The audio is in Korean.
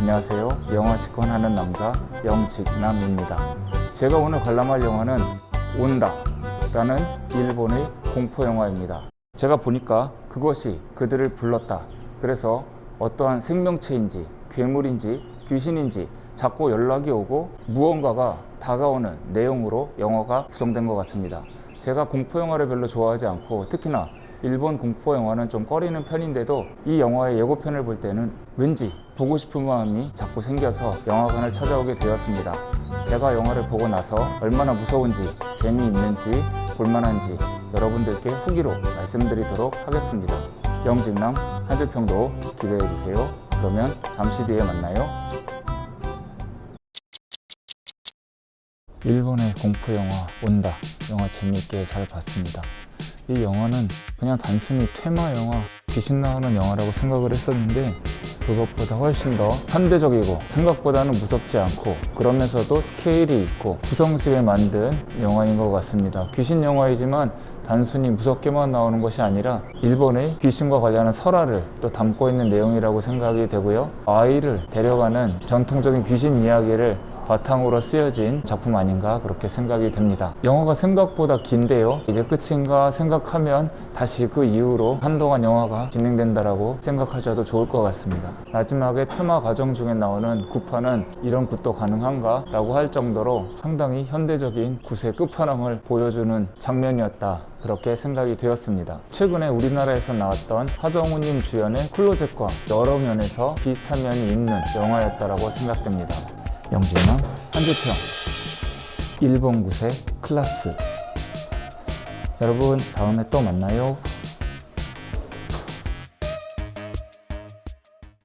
안녕하세요. 영화 직관하는 남자 영직남입니다. 제가 오늘 관람할 영화는 온다 라는 일본의 공포 영화입니다. 제가 보니까 그것이 그들을 불렀다. 그래서 어떠한 생명체인지 괴물인지 귀신인지 자꾸 연락이 오고 무언가가 다가오는 내용으로 영화가 구성된 것 같습니다. 제가 공포 영화를 별로 좋아하지 않고 특히나 일본 공포 영화는 좀 꺼리는 편인데도 이 영화의 예고편을 볼 때는 왠지 보고 싶은 마음이 자꾸 생겨서 영화관을 찾아오게 되었습니다. 제가 영화를 보고 나서 얼마나 무서운지 재미있는지 볼만한지 여러분들께 후기로 말씀드리도록 하겠습니다. 영직남 한 줄평도 기대해 주세요. 그러면 잠시 뒤에 만나요. 일본의 공포 영화 온다 영화 재미있게 잘 봤습니다. 이 영화는 그냥 단순히 테마 영화, 귀신 나오는 영화라고 생각을 했었는데 그것보다 훨씬 더 현대적이고 생각보다는 무섭지 않고 그러면서도 스케일이 있고 구성지게 만든 영화인 것 같습니다. 귀신 영화이지만 단순히 무섭게만 나오는 것이 아니라 일본의 귀신과 관련한 설화를 또 담고 있는 내용이라고 생각이 되고요. 아이를 데려가는 전통적인 귀신 이야기를 바탕으로 쓰여진 작품 아닌가 그렇게 생각이 됩니다. 영화가 생각보다 긴데요. 이제 끝인가 생각하면 다시 그 이후로 한동안 영화가 진행된다라고 생각하셔도 좋을 것 같습니다. 마지막에 테마 과정 중에 나오는 구파는 이런 굿도 가능한가? 라고 할 정도로 상당히 현대적인 굿의 끝판왕을 보여주는 장면이었다. 그렇게 생각이 되었습니다. 최근에 우리나라에서 나왔던 하정우님 주연의 클로젯과 여러 면에서 비슷한 면이 있는 영화였다라고 생각됩니다. 영진아 한주평 일본 구세 클라스 여러분 다음에 또 만나요.